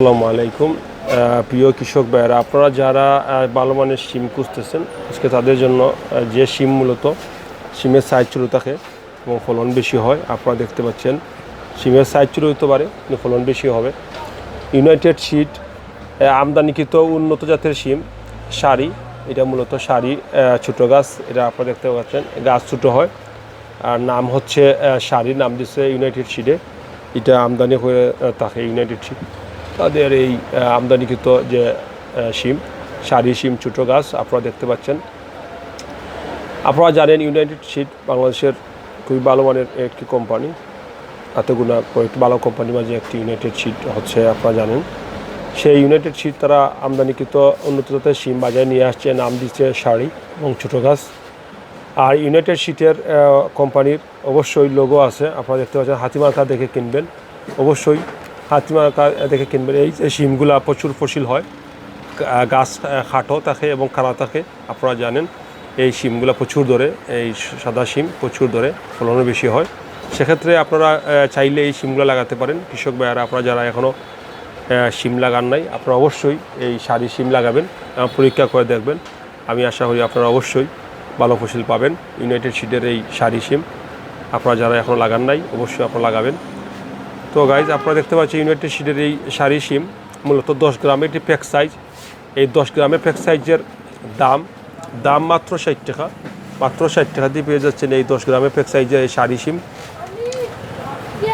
আসসালামু আলাইকুম। প্রিয় কৃষক ভাইয়েরা আপনারা যারা ভালো মানের সিম খুঁজতেছেন আজকে তাদের জন্য যে সিম মূলত সিমের সাইজ ছোটো থাকে এবং ফলন বেশি হয় আপনারা দেখতে পাচ্ছেন। সিমের সাইজ ছোটো হতে পারে কিন্তু ফলন বেশি হবে। ইউনাইটেড সিড আমদানিকৃত উন্নত জাতের সিম শাড়ি এটা মূলত শাড়ি ছোটো গাছ এটা আপনারা দেখতে পাচ্ছেন গাছ ছোটো হয়। আর নাম হচ্ছে আহ, শাড়ি নাম দিচ্ছে ইউনাইটেড সিডে এটা আমদানি হয়ে থাকে ইউনাইটেড সিড তাদের এই আমদানিকৃত যে শিম, সারি শিম, ছোটো গাছ আপনারা দেখতে পাচ্ছেন। আপনারা জানেন ইউনাইটেড সিড বাংলাদেশের খুবই ভালো মানের একটি কোম্পানি হাতে গোনা কয়েকটি ভালো কোম্পানির মাঝে একটি ইউনাইটেড সিড হচ্ছে, আপনারা জানেন। সেই ইউনাইটেড সিড তারা আমদানিকৃত উন্নত জাতের সিম বাজারে নিয়ে আসছে, নাম দিচ্ছে শাড়ি এবং ছোটো গাছ। আর ইউনাইটেড সিটের কোম্পানির অবশ্যই লোগো আছে, আপনারা দেখতে পাচ্ছেন হাতিমার্কা দেখে কিনবেন। অবশ্যই হাতিমার্কা দেখে কিনবেন, এই যে সিমগুলা প্রচুর ফসিল হয়। গাছ খাটো থাকে এবং কালা থাকে, আপনারা জানেন, এই সিমগুলো প্রচুর ধরে, এই সাদা সিম প্রচুর ধরে, ফলনও বেশি হয়। সেক্ষেত্রে আপনারা চাইলে এই সিমগুলো লাগাতে পারেন। কৃষক ভাইয়ারা, আপনারা যারা এখনও সিম লাগান নাই, আপনারা অবশ্যই এই সারি সিম লাগাবেন পরীক্ষা করে দেখবেন। আমি আশা করি আপনারা অবশ্যই ভালো ফসল পাবেন। ইউনাইটেড সিটের এই সারি সিম আপনারা যারা এখনও লাগান নাই, অবশ্যই আপনারা লাগাবেন। তো গাইজ আপনারা দেখতে পাচ্ছেন ইউনাইটেড সিডের এই শাড়ি সিম, মূলত দশ গ্রামের একটি প্যাক সাইজ এই দশ গ্রামের প্যাক সাইজের দাম দাম মাত্র ষাট টাকা। মাত্র ষাট টাকা দিয়ে পেয়ে যাচ্ছেন এই দশ গ্রামের প্যাক সাইজের এই শাড়ি সিম।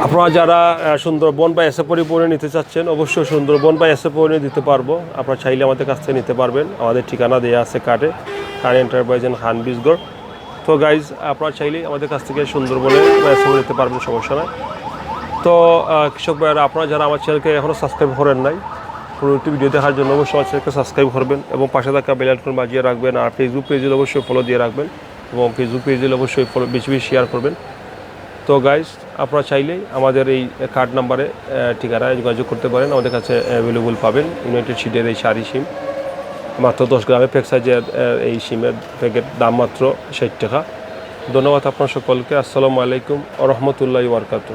আপনারা যারা সুন্দরবন বা এসে পরিবহনে নিতে চাচ্ছেন, অবশ্যই সুন্দরবন বা এসে পরিবহনে দিতে পারব। আপনারা চাইলে আমাদের কাছ থেকে নিতে পারবেন। আমাদের ঠিকানা দেওয়া আছে কার্ডে কার এন্টারপ্রাইজ অ্যান্ড খান বিজগড় তো গাইজ আপনারা চাইলে আমাদের কাছ থেকে সুন্দরবনে বা এসে নিতে পারবেন, সমস্যা নাই। তো কৃষক ভাইয়েরা, আপনারা যারা আমার চ্যানেলকে এখনও সাবস্ক্রাইব করেন নাই পরবর্তী ভিডিও দেখার জন্য অবশ্যই আমার চ্যানেলকে সাবস্ক্রাইব করবেন এবং পাশে থাকা বেল আইকন বাজিয়ে রাখবেন আর ফেসবুক পেজে অবশ্যই ফলো দিয়ে রাখবেন এবং ফেসবুক পেজে অবশ্যই ফলো বেশি বেশি শেয়ার করবেন। তো গাইজ আপনারা চাইলেই আমাদের এই কার্ড নাম্বারে ঠিকানায় যোগাযোগ করতে পারেন। আমাদের কাছে অ্যাভেলেবল পাবেন ইউনাইটেড সিডের এই শাড়ি সিম। মাত্র দশ গ্রামের প্যাক সাইজের এই সিমের প্যাকেট দাম মাত্র ষাট টাকা। ধন্যবাদ আপনার সকলকে। আসসালামু আলাইকুম রহমতুল্লাহ ওয়ারকাতু